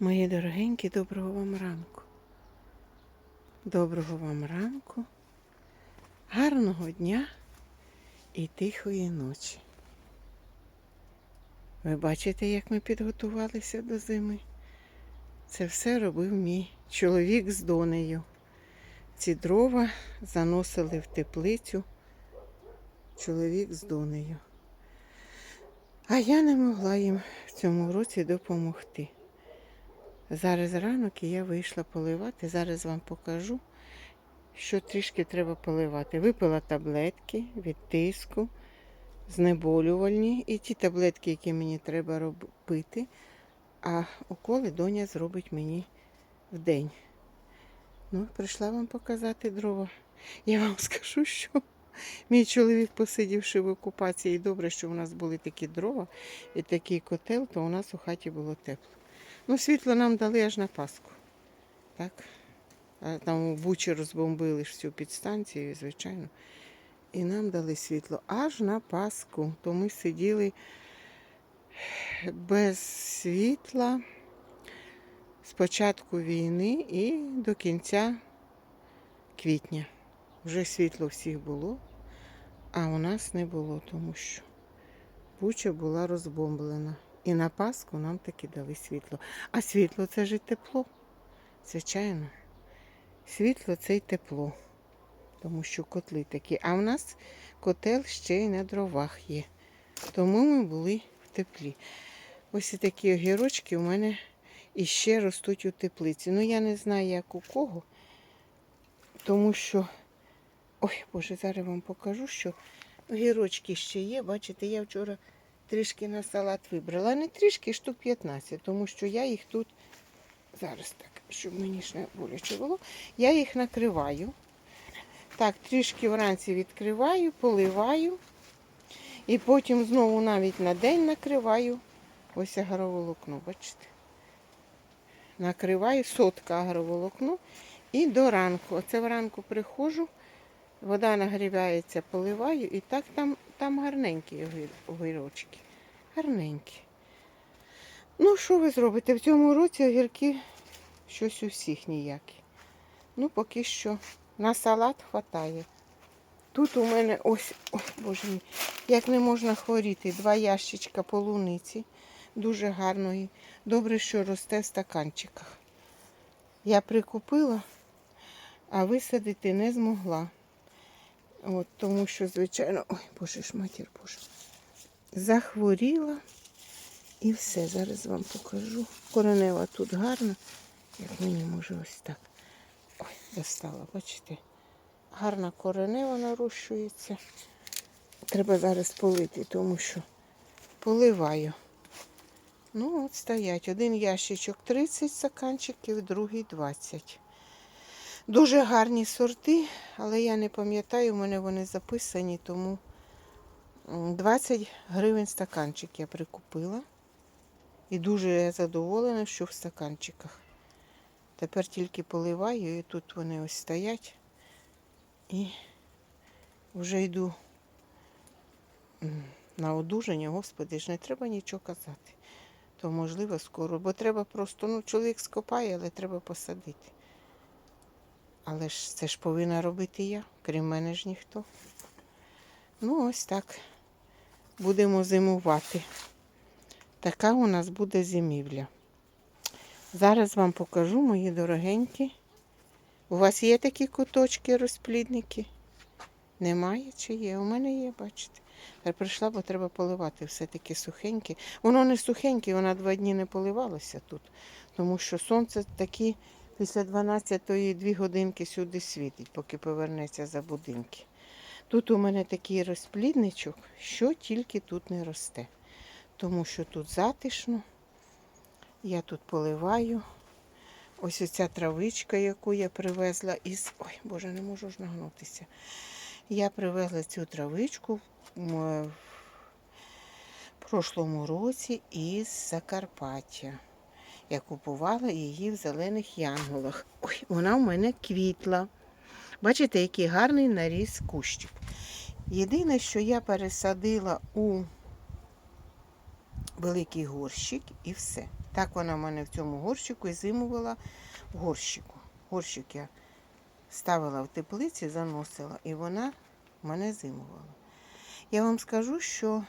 Мої дорогенькі, доброго вам ранку. Доброго вам ранку, гарного дня і тихої ночі. Ви бачите, як ми підготувалися до зими? Це все робив мій чоловік з донею. Ці дрова заносили в теплицю чоловік з донею. А я не могла їм в цьому році допомогти. Зараз ранок і я вийшла поливати. Зараз вам покажу, що трішки треба поливати. Випила таблетки від тиску, знеболювальні і ті таблетки, які мені треба роб- пити, а уколи доня зробить мені в день. Ну, прийшла вам показати дрова. Я вам скажу, що мій чоловік, посидівши в окупації, добре, що у нас були такі дрова і такий котел, то у нас у хаті було тепло. Ну, світло нам дали аж на Пасху. Так? А там у Бучі розбомбили ж всю підстанцію, звичайно. І нам дали світло аж на Пасху. То ми сиділи без світла з початку війни і до кінця квітня. Вже світло всіх було, а у нас не було, тому що Буча була розбомблена. І на Пасху нам таки дали світло. А світло це ж і тепло. Звичайно. Світло це й тепло. Тому що котли такі. А в нас котел ще й на дровах є. Тому ми були в теплі. Ось такі огірочки у мене іще ростуть у теплиці. Ну я не знаю, як у кого. Тому що. Ой, Боже, зараз вам покажу, що огірочки ще є. Бачите, я вчора трішки на салат вибрала. Не трішки, штук 15, тому що я їх тут зараз так, щоб мені ж не боляче було. Я їх накриваю. Так, трішки вранці відкриваю, поливаю. І потім знову навіть на день накриваю. Ось агроволокно, бачите. Накриваю сотка агроволокно. І до ранку. Оце вранку приходжу, вода нагрівається, поливаю, і так там, там гарненькі огір- огірочки. Гарненькі. Ну, що ви зробите? В цьому році огірки щось у всіх ніякі. Ну, поки що на салат хватає. Тут у мене ось, ой, боже мій, як не можна хворіти, два ящичка полуниці, дуже гарної. Добре, що росте в стаканчиках. Я прикупила, а висадити не змогла. От, тому що, звичайно, ой, боже ж матір Боже. Захворіла і все. Зараз вам покажу. Коренева тут гарна. Як мені може ось так. Ой, достала, бачите? Гарна коренева нарощується. Треба зараз полити, тому що поливаю. Ну, от стоять. Один ящичок 30 стаканчиків, другий 20. Дуже гарні сорти, але я не пам'ятаю, у мене вони записані, тому 20 гривень стаканчик я прикупила. І дуже я задоволена, що в стаканчиках. Тепер тільки поливаю, і тут вони ось стоять. І вже йду на одужання, господи, ж не треба нічого казати. То можливо скоро, бо треба просто, ну, чоловік скопає, але треба посадити. Але ж це ж повинна робити я, крім мене ж ніхто. Ну, ось так. Будемо зимувати. Така у нас буде зимівля. Зараз вам покажу, мої дорогенькі. У вас є такі куточки, розплідники? Немає чи є? У мене є, бачите. Я прийшла, бо треба поливати все-таки сухеньке. Воно не сухеньке, воно два дні не поливалося тут. Тому що сонце такі після 12-ї дві годинки сюди світить, поки повернеться за будинки. Тут у мене такий розплідничок, що тільки тут не росте. Тому що тут затишно. Я тут поливаю. Ось оця травичка, яку я привезла із. Ой, Боже, не можу ж нагнутися. Я привезла цю травичку в прошлому році із Закарпаття. Я купувала її в зелених янголах. Ой, вона в мене квітла. Бачите, який гарний наріс кущик. Єдине, що я пересадила у великий горщик і все. Так вона в мене в цьому горщику і зимувала в горщику. Горщик я ставила в теплиці, заносила, і вона в мене зимувала. Я вам скажу, що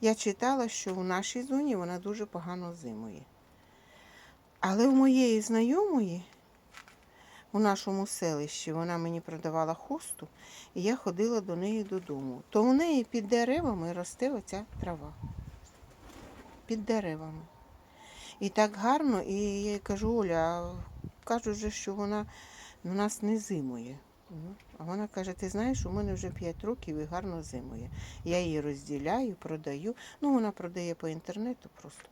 я читала, що в нашій зоні вона дуже погано зимує. Але в моєї знайомої у нашому селищі вона мені продавала хосту, і я ходила до неї додому. То у неї під деревами росте оця трава. Під деревами. І так гарно, і я кажу, Оля, кажуть що вона у нас не зимує. А вона каже, ти знаєш, у мене вже 5 років і гарно зимує. Я її розділяю, продаю. Ну, вона продає по інтернету просто.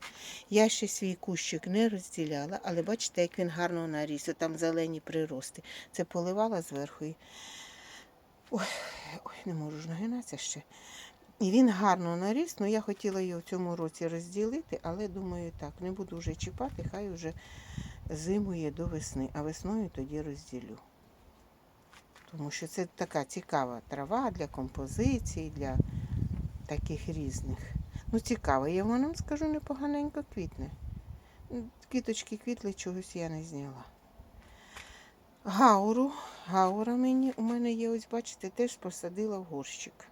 Я ще свій кущик не розділяла, але бачите, як він гарно наріс. Там зелені прирости. Це поливала зверху. І... Ой, ой, не можу ж нагинатися ще. І він гарно наріс, ну я хотіла його в цьому році розділити, але думаю, так, не буду вже чіпати, хай вже зимує до весни, а весною тоді розділю. Тому що це така цікава трава для композицій, для таких різних. Ну, цікаво, я вам скажу, непоганенько квітне. Квіточки квітли, чогось я не зняла. Гауру, гаура мені у мене є, ось бачите, теж посадила в горщик.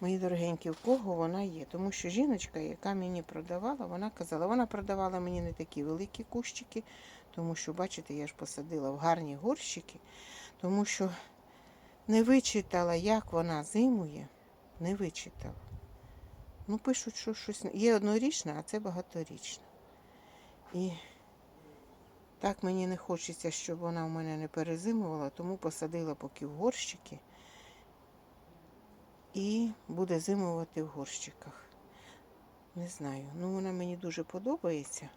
Мої дорогенькі, в кого вона є. Тому що жіночка, яка мені продавала, вона казала, вона продавала мені не такі великі кущики, тому що, бачите, я ж посадила в гарні горщики, тому що не вичитала, як вона зимує, не вичитала. Ну, пишуть, що щось є однорічна, а це багаторічна. І так мені не хочеться, щоб вона в мене не перезимувала, тому посадила поки в горщики і буде зимувати в горщиках. Не знаю. Ну, вона мені дуже подобається.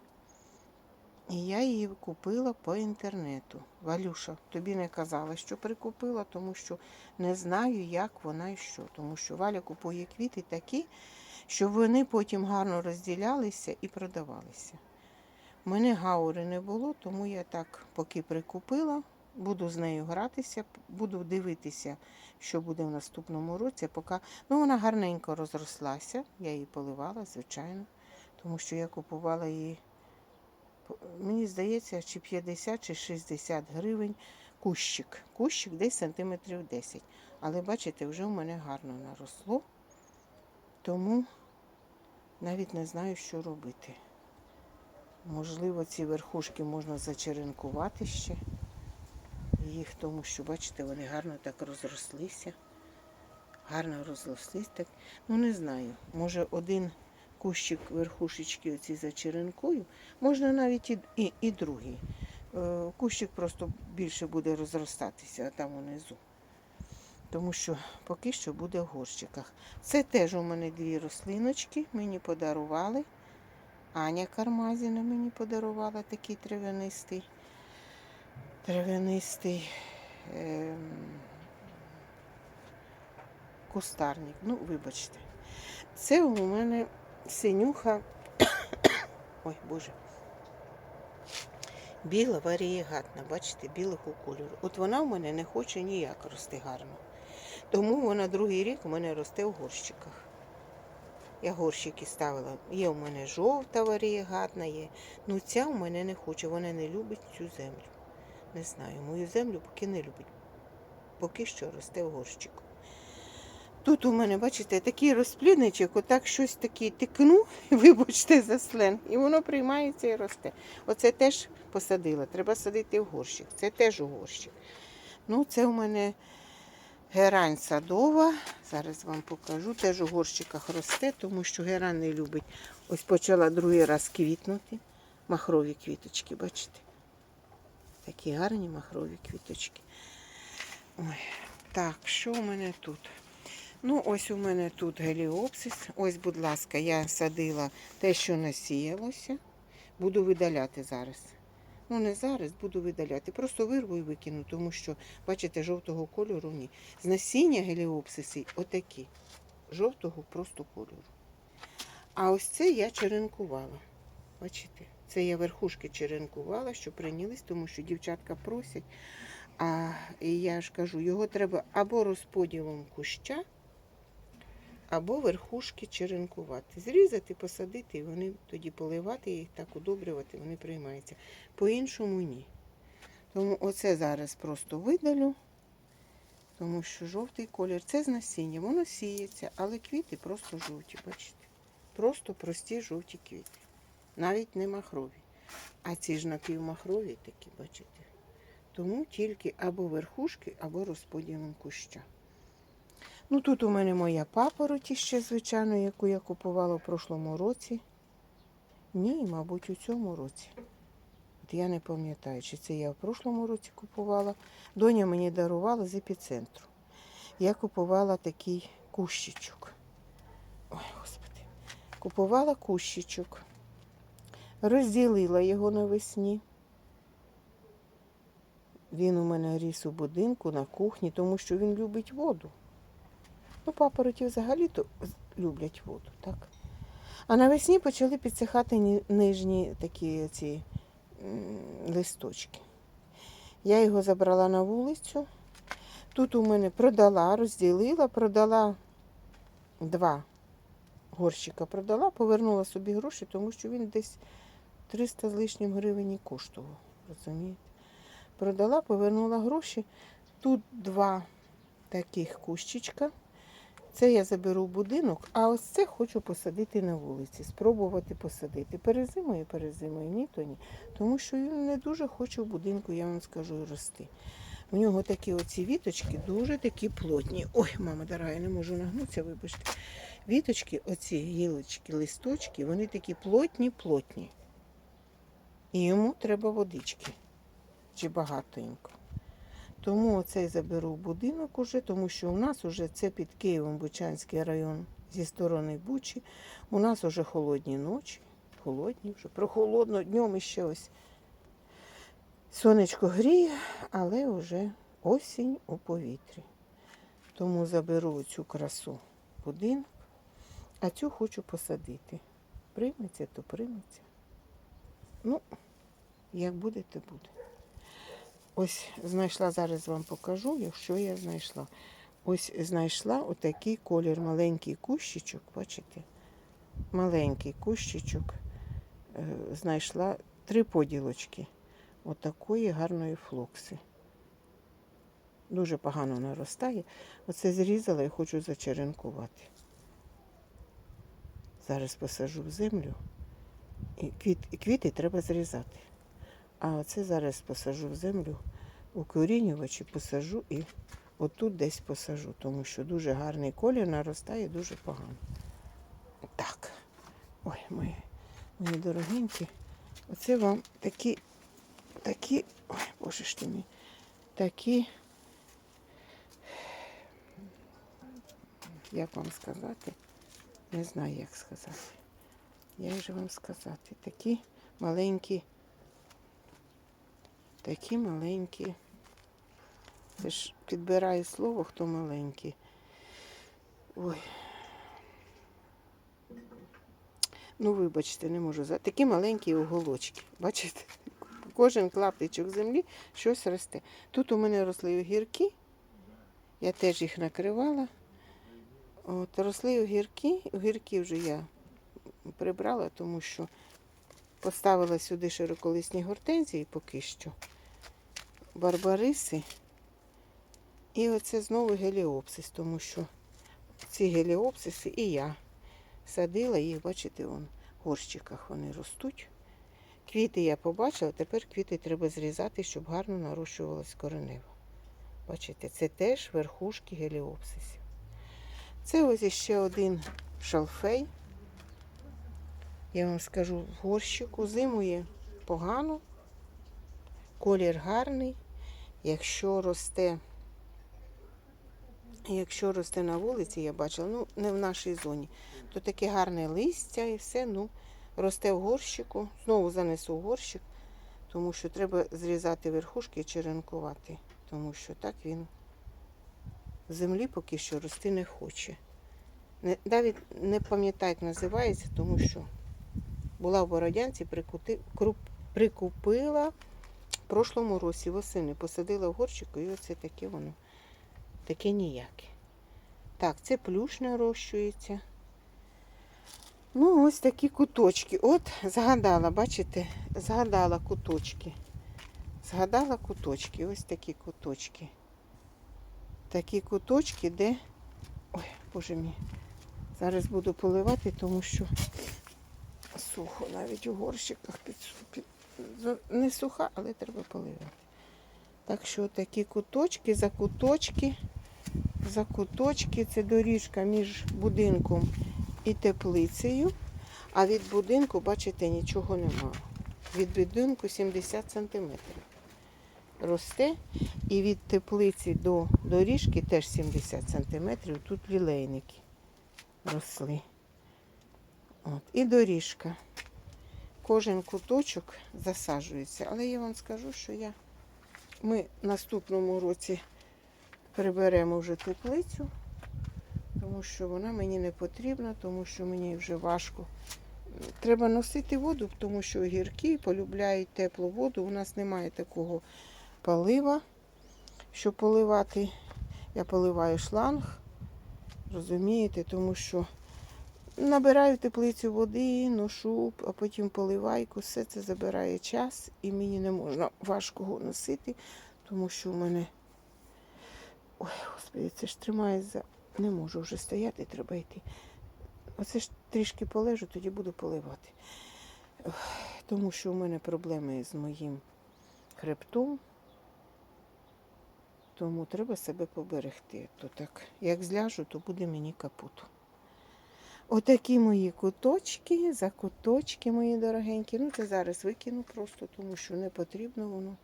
І я її купила по інтернету. Валюша, тобі не казала, що прикупила, тому що не знаю, як вона і що. Тому що Валя купує квіти такі, щоб вони потім гарно розділялися і продавалися. У мене гаури не було, тому я так поки прикупила, буду з нею гратися, буду дивитися, що буде в наступному році. Поки... Ну, вона гарненько розрослася, я її поливала, звичайно, тому що я купувала її, мені здається, чи 50, чи 60 гривень кущик. Кущик десь сантиметрів 10. Але бачите, вже в мене гарно наросло, тому навіть не знаю, що робити. Можливо, ці верхушки можна зачеренкувати ще їх, тому що, бачите, вони гарно так розрослися. Гарно розрослись так. Ну, не знаю. Може, один кущик верхушечки оці зачеренкую, можна навіть і, і, і другий. Е, Кущик просто більше буде розростатися, там унизу. Тому що поки що буде в горщиках. Це теж у мене дві рослиночки, мені подарували. Аня Кармазіна мені подарувала такий трав'янистий. Трав'янистий ем, кустарник. Ну, вибачте. Це у мене синюха. Ой, Боже. Біла варієгатна, бачите, білого кольору. От вона в мене не хоче ніяк рости гарно. Тому вона другий рік у мене росте в горщиках. Я горщики ставила. Є у мене жовта варієгатна є. Ну ця у мене не хоче, вона не любить цю землю. Не знаю, мою землю поки не любить. Поки що росте в горщику. Тут у мене, бачите, такий розплідничок, отак щось таке тикну, вибачте за сленг, і воно приймається і росте. Оце теж посадила. Треба садити в горщик. Це теж у горщик. Ну, це у мене герань садова. Зараз вам покажу. Теж у горщиках росте, тому що герань не любить. Ось почала другий раз квітнути. Махрові квіточки, бачите? Такі гарні махрові квіточки. Ой, так, що у мене тут? Ну, ось у мене тут геліопсис. Ось, будь ласка, я садила те, що насіялося. Буду видаляти зараз. Ну, не зараз, буду видаляти. Просто вирву і викину, тому що, бачите, жовтого кольору ні. З насіння геліопсиси отакі. Жовтого просто кольору. А ось це я черенкувала. Бачите? Це я верхушки черенкувала, що прийнялись, тому що дівчатка просять. А я ж кажу, його треба або розподілом куща, або верхушки черенкувати. Зрізати, посадити, і вони тоді поливати їх, так удобрювати, вони приймаються. По-іншому ні. Тому оце зараз просто видалю, тому що жовтий колір це з насіння, воно сіється, але квіти просто жовті, бачите? Просто прості жовті квіти. Навіть не махрові. А ці ж напівмахрові такі, бачите. Тому тільки або верхушки, або розподілом куща. Ну тут у мене моя папороті ще, звичайно, яку я купувала в прошлому році. Ні, мабуть, у цьому році. От я не пам'ятаю, чи це я в прошлому році купувала. Доня мені дарувала з епіцентру. Я купувала такий кущичок. Ой, господи. Купувала кущичок. Розділила його навесні. Він у мене ріс у будинку на кухні, тому що він любить воду. Ну, папороті взагалі-то люблять воду, так? А навесні почали підсихати ні- нижні такі ці листочки. Я його забрала на вулицю. Тут у мене продала, розділила, продала два горщика продала, повернула собі гроші, тому що він десь 300 з лишнім гривень коштував. Розумієте? Продала, повернула гроші. Тут два таких кущичка. Це я заберу в будинок, а ось це хочу посадити на вулиці, спробувати посадити. Перезимою, перезимою, ні, то ні. Тому що він не дуже хоче в будинку, я вам скажу, рости. У нього такі оці віточки дуже такі плотні. Ой, мама дорога, я не можу нагнутися, вибачте. Віточки, оці гілочки, листочки, вони такі плотні, плотні. І йому треба водички. Чи багатенько. Тому оцей заберу будинок уже, тому що у нас уже це під Києвом Бучанський район зі сторони Бучі. У нас уже холодні ночі, холодні вже, прохолодно днем іще ось. Сонечко гріє, але вже осінь у повітрі. Тому заберу цю красу будинок, а цю хочу посадити. Прийметься, то прийметься. Ну, як буде, то буде. Ось знайшла, зараз вам покажу, якщо я знайшла. Ось знайшла отакий колір, маленький кущичок, бачите? Маленький кущичок. Е, Знайшла три поділочки отакої гарної флокси. Дуже погано наростає. Оце зрізала і хочу зачеренкувати. Зараз посажу в землю. І квіт, і квіти треба зрізати. А оце зараз посажу в землю, укорінювач і посажу і отут десь посажу, тому що дуже гарний колір наростає дуже погано. Так. Ой, мої, мої дорогенькі. Оце вам такі, такі, ой, боже ж ти мій, такі, як вам сказати, не знаю, як сказати. Як же вам сказати, такі маленькі Такі маленькі. Це ж підбираю слово, хто маленький. Ой. Ну, вибачте, не можу за. Такі маленькі оголочки. Бачите? Кожен клаптичок землі щось росте. Тут у мене росли огірки. Я теж їх накривала. От, росли огірки. Огірки вже я прибрала, тому що поставила сюди широколисні гортензії поки що барбариси. І оце знову геліопсис, тому що ці геліопсиси і я садила їх, бачите, вон, в горщиках вони ростуть. Квіти я побачила, тепер квіти треба зрізати, щоб гарно нарощувалась коренева. Бачите, це теж верхушки геліопсисів. Це ось ще один шалфей. Я вам скажу, в горщику зимує погано, колір гарний. Якщо росте, якщо росте на вулиці, я бачила, ну не в нашій зоні, то таке гарне листя і все, ну, росте в горщику, знову занесу в горщик, тому що треба зрізати верхушки і черенкувати, тому що так він в землі поки що рости не хоче. Не, навіть не пам'ятаю, як називається, тому що була в Бородянці, прикути, круп, прикупила в прошлому році восени, посадила в і оце таке воно, таке ніяке. Так, це плюш нарощується. Ну, ось такі куточки. От згадала, бачите, згадала куточки. Згадала куточки, ось такі куточки. Такі куточки, де. Ой, боже мій. Зараз буду поливати, тому що сухо навіть у горщиках під, під, не суха, але треба поливати. Так що такі куточки, за куточки, за куточки. Це доріжка між будинком і теплицею. А від будинку, бачите, нічого немає. Від будинку 70 сантиметрів росте. І від теплиці до доріжки теж 70 сантиметрів. Тут лілейники росли. От. І доріжка. Кожен куточок засаджується. Але я вам скажу, що я... ми наступному році приберемо вже теплицю, тому що вона мені не потрібна, тому що мені вже важко. Треба носити воду, тому що огірки полюбляють теплу воду. У нас немає такого полива, щоб поливати. Я поливаю шланг, розумієте, тому що набираю теплицю води, ношу, а потім поливайку. Все це забирає час і мені не можна важко його носити, тому що в мене. Ой, господи, це ж тримає за. Не можу вже стояти, треба йти. Оце ж трішки полежу, тоді буду поливати. Тому що у мене проблеми з моїм хребтом. Тому треба себе поберегти. То так, як зляжу, то буде мені капут. Отакі мої куточки, за куточки мої дорогенькі. Ну, це зараз викину просто, тому що не потрібно воно,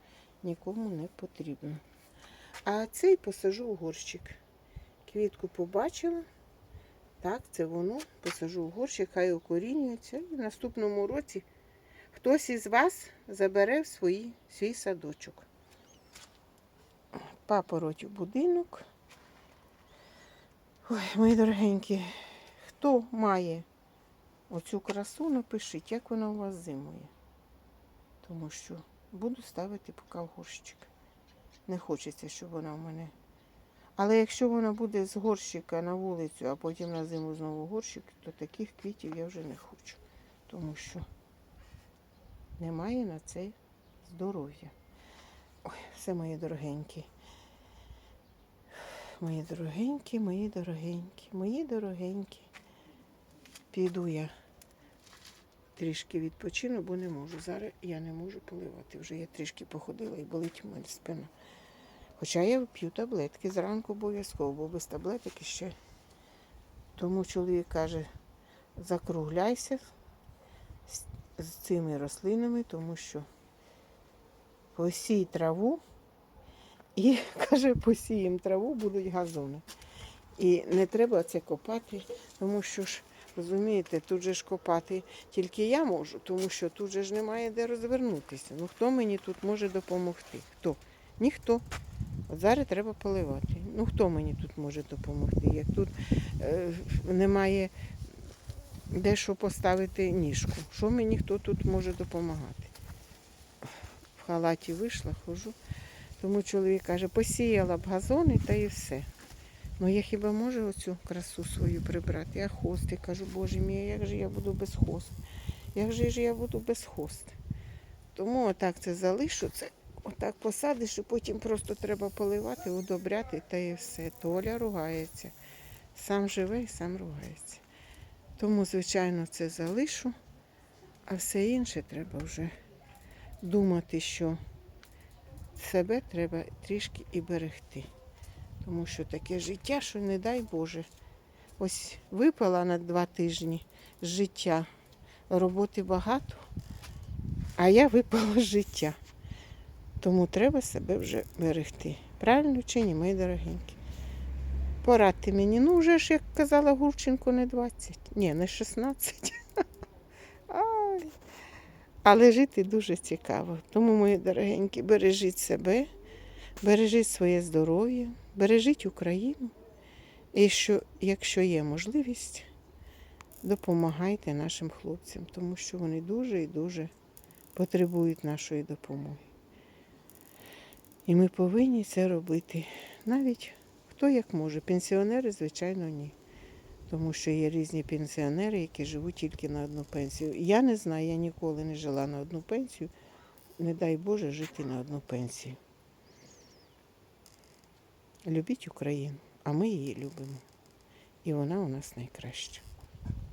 нікому не потрібно. А цей посажу у горщик. Квітку побачила. Так, це воно. Посажу в горщик, хай укорінюється. І в наступному році хтось із вас забере в свої, свій садочок. Папороть у будинок. Ой, мої дорогенькі, хто має оцю красу, напишіть, як вона у вас зимує. Тому що буду ставити поки в горщик. Не хочеться, щоб вона в мене. Але якщо вона буде з горщика на вулицю, а потім на зиму знову горщик, то таких квітів я вже не хочу. Тому що немає на це здоров'я. Ой, все мої дорогенькі. Мої дорогенькі, мої дорогенькі, мої дорогенькі. Піду я трішки відпочину, бо не можу. Зараз я не можу поливати. Вже я трішки походила і болить мене спина. Хоча я п'ю таблетки зранку обов'язково, бо без таблеток ще. Тому чоловік каже, закругляйся з цими рослинами, тому що посій траву і каже, посіємо траву, будуть газони. І не треба це копати, тому що ж, розумієте, тут же ж копати тільки я можу, тому що тут же ж немає де розвернутися. Ну хто мені тут може допомогти? Хто? Ніхто. От зараз треба поливати. Ну хто мені тут може допомогти? Як тут е, немає де що поставити ніжку. Що мені хто тут може допомагати? В халаті вийшла, хожу. Тому чоловік каже, посіяла б газони та і все. Ну я хіба можу оцю красу свою прибрати? Я хости кажу, боже мій, як же я буду без хост? Як же ж я буду без хост? Тому отак це залишу, це отак посадиш, і потім просто треба поливати, удобряти та і все. Толя ругається. Сам живе і сам ругається. Тому, звичайно, це залишу, а все інше треба вже думати, що себе треба трішки і берегти. Тому що таке життя, що не дай Боже. Ось випала на два тижні життя. Роботи багато, а я випала життя. Тому треба себе вже берегти. Правильно чи ні, мої дорогенькі? Порадьте мені, ну вже ж, як казала Гурченко, не 20, ні, не 16. Ай. Але жити дуже цікаво. Тому, мої дорогенькі, бережіть себе, бережіть своє здоров'я, бережіть Україну. І що, якщо є можливість, допомагайте нашим хлопцям, тому що вони дуже і дуже потребують нашої допомоги. І ми повинні це робити. Навіть хто як може. Пенсіонери, звичайно, ні. Тому що є різні пенсіонери, які живуть тільки на одну пенсію. Я не знаю, я ніколи не жила на одну пенсію. Не дай Боже жити на одну пенсію. Любіть Україну, а ми її любимо. І вона у нас найкраща.